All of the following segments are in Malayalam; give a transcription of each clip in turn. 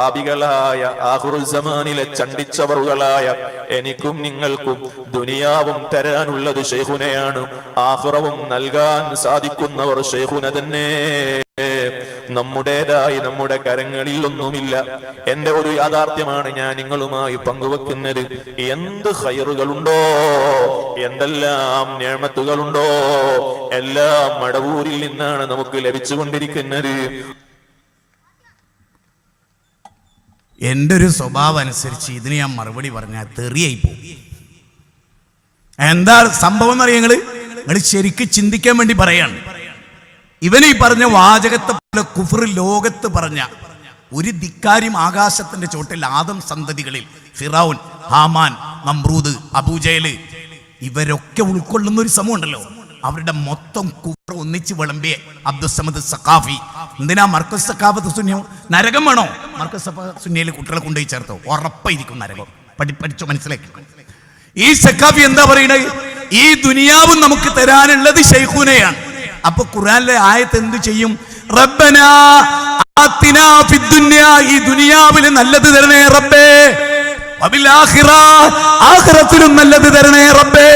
പാപികളായ ആഹുറുസമാനിലെ ചണ്ടിച്ചവറുകളായ എനിക്കും നിങ്ങൾക്കും ദുനിയാവും തരാനുള്ളത് ഷെയ്ഖുനയാണ് ആഹുറവും നൽകാൻ സാധിക്കുന്നവർ ഷെയ്ഹുന തന്നെ. നമ്മുടേതായി നമ്മുടെ കരങ്ങളിൽ ഒന്നുമില്ല. എന്റെ ഒരു യാഥാർത്ഥ്യമാണ് ഞാൻ നിങ്ങളുമായി പങ്കുവെക്കുന്നത്. എന്ത് ഹയറുകളുണ്ടോ എന്തെല്ലാം നേമത്തുകളുണ്ടോ എല്ലാം മടവൂരിൽ നിന്നാണ് നമുക്ക് ലഭിച്ചുകൊണ്ടിരിക്കുന്നത്. എന്റെ ഒരു സ്വഭാവം അനുസരിച്ച് ഇതിന് ഞാൻ മറുപടി പറഞ്ഞാൽ തെറിയായി പോകും. എന്താ സംഭവം എന്നറിയാം നിങ്ങൾ? നിങ്ങൾ ശരിക്കും ചിന്തിക്കാൻ വേണ്ടി പറയാണ്. ഇവൻ ഈ പറഞ്ഞ വാചകത്തെ പോലെ കുഫർ ലോകത്ത് പറഞ്ഞ ഒരു ധിക്കാരിയും ആകാശത്തിന്റെ ചോട്ടിൽ ആദം സന്തതികളിൽ ഫിറൌൻ ഹാമാൻ നമ്രൂദ് അബൂജയൽ ഇവരൊക്കെ ഉൾക്കൊള്ളുന്ന ഒരു സമൂഹം ഉണ്ടല്ലോ അവരുടെ മൊത്തം കുഫർ ഒന്നിച്ച് വിളമ്പിയ അബ്ദുസമദ് സഖാഫി എന്തിനാ മർക്കസ് സഖാഫത്ത് സുന്യം നരകം വേണോ? മർക്കസ് സുന്യയിൽ കുട്ടികളെ കൊണ്ടുപോയി ചേർത്തോ? ഉറപ്പായിരിക്കും നരകം. പഠി പഠിച്ചു മനസ്സിലാക്കി. ഈ സക്കാഫി എന്താ പറയണേ? ഈ ദുനിയാവും നമുക്ക് തരാനുള്ളത് ഷെയ്ഖുനെയാണ് അപ്പൊ ഖുറാനിലെ ആയത്ത് എന്ത് ചെയ്യും? റബ്ബന ഈ ദുനിയാവിൽ നല്ലത് തരണേ റബ്ബേ. ആഖിറത്തിലും നല്ലത് തരണേ റബ്ബേ.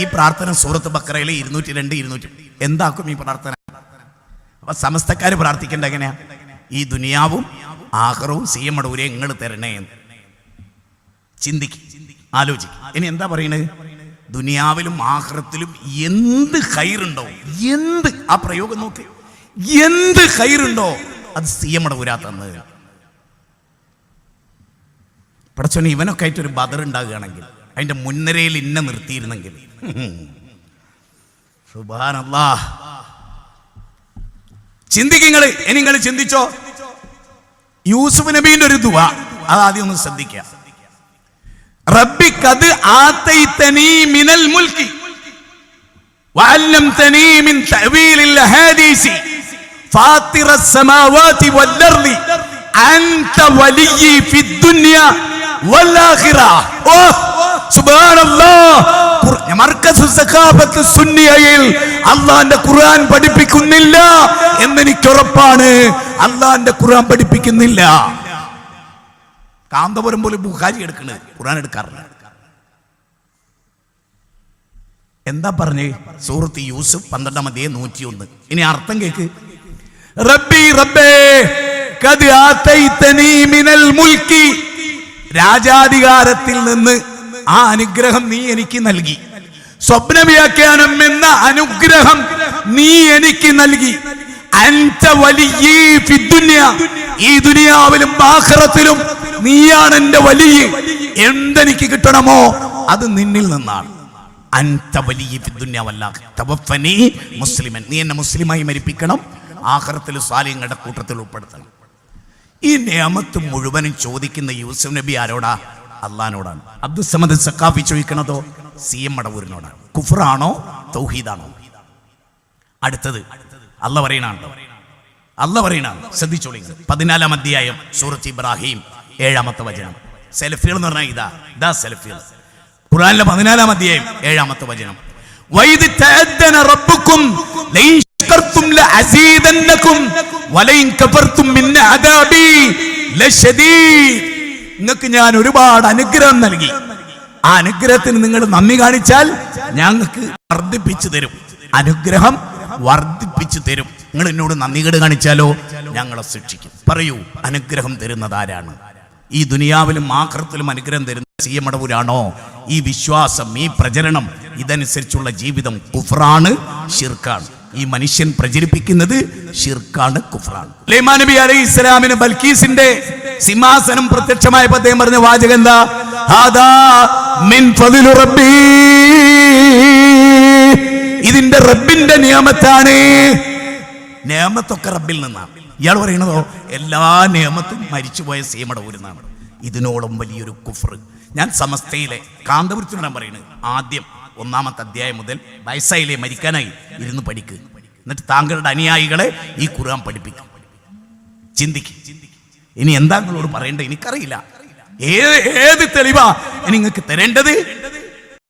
ഈ പ്രാർത്ഥന സൂറത്ത് ബക്കറയിലെ ഇരുന്നൂറ്റി രണ്ട് ഇരുന്നൂറ്റി എന്താക്കും ഈ പ്രാർത്ഥന? അപ്പൊ സമസ്തക്കാർ പ്രാർത്ഥിക്കേണ്ട എങ്ങനെയാ? ഈ ദുനിയാവും ആഹ്റവും സി എം അടൂരെ നിങ്ങൾ തരണേ എന്ന്. ചിന്തിക്ക് ആലോചിക്ക്. ഇനി എന്താ പറയണത് ദുനിയാവിലും ആഹ്റത്തിലും എന്ത് ഹൈറുണ്ടോ എന്ത്? ആ പ്രയോഗം നോക്ക്. എന്ത് ഹൈറുണ്ടോ അത് സി എം അടൂരാ തന്നത്. പടച്ചോനെ ഇവനൊക്കെ ആയിട്ടൊരു ബദർ ഉണ്ടാകുകയാണെങ്കിൽ അതിന്റെ മുൻനിരയിൽ ഇന്നെ നിർത്തിയിരുന്നെങ്കിൽ. സുബാനല്ലാ ചിന്തിക്കുങ്ങള് ഇനി നിങ്ങൾ ചിന്തിച്ചോ യൂസുഫ് നബീന്റെ ഒരു ദുവ അത് ആദ്യം ഒന്ന് ശ്രദ്ധിക്കാം റബ്ബി കത് ആത്തൈതനീ മിനൽ മുൽക്കി وعلمتني من تأويل الأحاديث فاطر السماوات والأرض أنت ولي في الدنيا والآخرة أوه سبحان الله മർക്കസ് സഖാഫത്ത് സുന്നിയയിൽ അള്ളാന്റെ ഖുർആൻ പഠിപ്പിക്കുന്നില്ല എന്നെനിക്ക് ഉറപ്പാണ് അള്ളാന്റെ ഖുർആൻ പഠിപ്പിക്കുന്നില്ല. കാന്തപുരം പോലെ ബുഹാരി എടുക്കണേ. ഖുർആൻ എടുക്കാറില്ല. എന്താ പറഞ്ഞേ? സൂറത്ത് യൂസുഫ് പന്ത്രണ്ടാം അധ്യായം നൂറ്റി ഒന്ന് ഇനി അർത്ഥം കേക്ക്. റബ്ബി റബ്ബേ കത് മിനൽ മുൽക്കി. രാജാധികാരത്തിൽ നിന്ന് ആ അനുഗ്രഹം നീ എനിക്ക് നൽകി. സ്വപ്ന വ്യാഖ്യാനം എന്ന അനുഗ്രഹം നീ എനിക്ക് നൽകി. ഈ ദുനിയാവിലും ആഖിറത്തിലും നീയാണ് എന്റെ വലിയ. എന്തെനിക്ക് കിട്ടണമോ അത് നിന്നിൽ നിന്നാണ്. മുസ്ലിമൻ. നീ എന്നെ മുസ്ലിമായി മരിപ്പിക്കണം. ആഹ്റത്തിൽ സാലിങ്ങളുടെ കൂട്ടത്തിൽ ഉൾപ്പെടുത്തണം. ഈ നിയമത്ത് മുഴുവനും ചോദിക്കുന്ന യൂസഫ് നബി ആരോടാ? അള്ളഹാനോടാണ്. അബ്ദുസമദ് സക്കാഫി ചോദിക്കണതോ? സി എം മടവൂരിനോടാണ് കുഫറാണോ തൗഹീദാണോ? അടുത്തത്. അല്ല പറയണാണോ അല്ല പറയണാണ് ശ്രദ്ധിച്ചോളി പതിനാലാം അധ്യായം സൂറത്ത് ഇബ്രാഹിം ഏഴാമത്തെ വചനം. സെൽഫികൾ എന്ന് പറഞ്ഞാൽ ഇതാ ഇതാ സെൽഫികൾ. ഖുറാനിലെ പതിനാലാം അധ്യായം ഏഴാമത്തെ വചനം. മിൻ അദാബി ലശദീദ് നിങ്ങൾക്ക് ഞാൻ ഒരുപാട് അനുഗ്രഹം നൽകി. ആ അനുഗ്രഹത്തിന് നിങ്ങൾ നന്ദി കാണിച്ചാൽ ഞങ്ങൾക്ക് വർദ്ധിപ്പിച്ചു തരും. അനുഗ്രഹം വർദ്ധിപ്പിച്ചു തരും. നിങ്ങൾ എന്നോട് നന്ദികേട് കാണിച്ചാലോ? ഞങ്ങളെ ശിക്ഷിക്കും. പറയൂ അനുഗ്രഹം തരുന്നത് ആരാണ്? ഈ ദുനിയാവിലും ആക്രത്തിലും അനുഗ്രഹം തരുന്ന സി എം അടവൂരാണോ? ഈ വിശ്വാസം ഈ പ്രചരണം ഇതനുസരിച്ചുള്ള ജീവിതം കുഫ്രാണ് ഷിർക്കാണ് ഈ മനുഷ്യൻ പ്രചരിപ്പിക്കുന്നത് ഷിർക്കാണ് കുഫ്രാണ്. ലൈമാ നബി അലൈഹി ഇസ്ലാമിന് ബൽക്കീസിന്റെ സിംഹാസനം പ്രത്യക്ഷമായപ്പോ അദ്ദേഹം പറഞ്ഞ വാചകം എന്താ? ഹാദാ മിൻ ഫദിലു റബ്ബി. ഇതിന്റെ റബ്ബിന്റെ നിയമത്താണ്. നിയമത്തൊക്കെ റബ്ബിൽ നിന്നാണ് ഇയാൾ പറയണതോ? എല്ലാ നിയമത്തും മരിച്ചുപോയ സീമട ഊരുന്നാണ്. ഇതിനോളം വലിയൊരു കുഫർ ഞാൻ സമസ്തയിലെ കാന്തപുരത്തിനോട് ഞാൻ പറയുന്നത് ആദ്യം ഒന്നാമത്തെ അധ്യായം മുതൽ വയസ്സായില്ലേ മരിക്കാനായി? ഇരുന്ന് പഠിക്കുക എന്നിട്ട് താങ്കളുടെ അനുയായികളെ ഈ ഖുർആൻ പഠിപ്പിക്കും. ചിന്തിക്ക്. ഇനി എന്താ നിങ്ങളോട് പറയേണ്ടത് എനിക്കറിയില്ല. ഏത് ഏത് തെളിവാ നിങ്ങൾക്ക് തരേണ്ടത്?